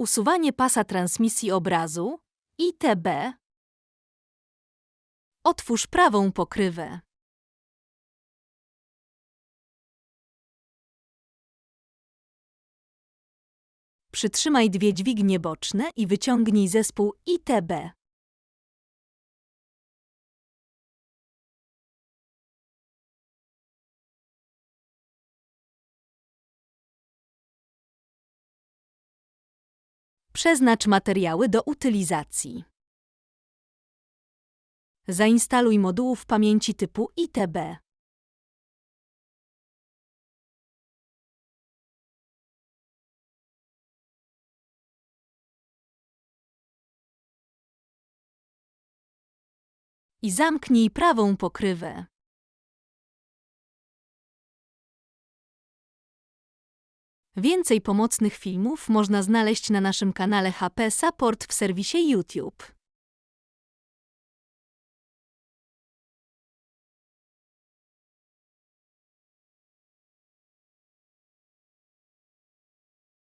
Usuwanie pasa transmisji obrazu ITB. Otwórz prawą pokrywę. Przytrzymaj dwie dźwignie boczne i wyciągnij zespół ITB. Przeznacz materiały do utylizacji. Zainstaluj modułów pamięci typu ITB. I zamknij prawą pokrywę. Więcej pomocnych filmów można znaleźć na naszym kanale HP Support w serwisie YouTube.